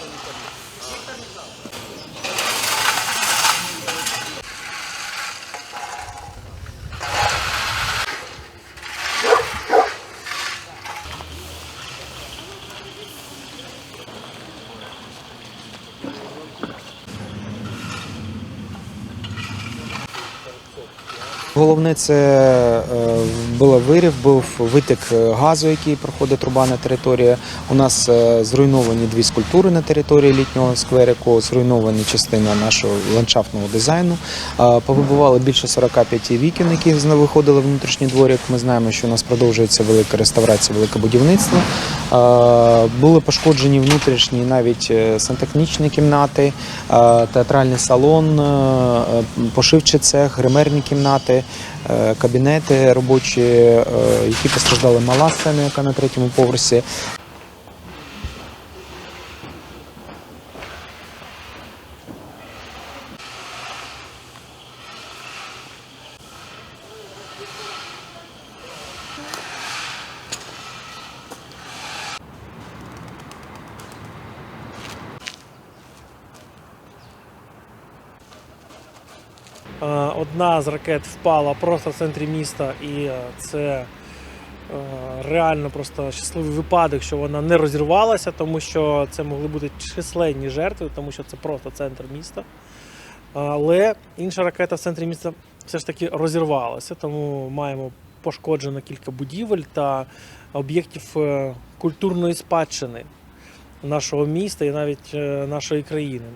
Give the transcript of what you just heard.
পালন করি Головне це е, було вирів, був витік е, газу, який проходить труба на території. У нас е, зруйновані дві скульптури на території літнього скверику, зруйновані частина нашого ландшафтного дизайну. Повибивали більше 45 вікон, які виходили в внутрішній дворик. Ми знаємо, що у нас продовжується велика реставрація, велике будівництво. Були пошкоджені внутрішні навіть сантехнічні кімнати, театральний салон, пошивчий цех, гримерні кімнати, кабінети робочі, е, які постраждали мала сцена, яка на третьому поверсі. Одна з ракет впала просто в центрі міста, і е, це е, реально просто щасливий випадок, що вона не розірвалася, тому що це могли бути численні жертви, тому що це просто центр міста. Але інша ракета в центрі міста все ж таки розірвалася, тому маємо пошкоджено кілька будівель та об'єктів е, культурної спадщини нашого міста і навіть е, нашої країни.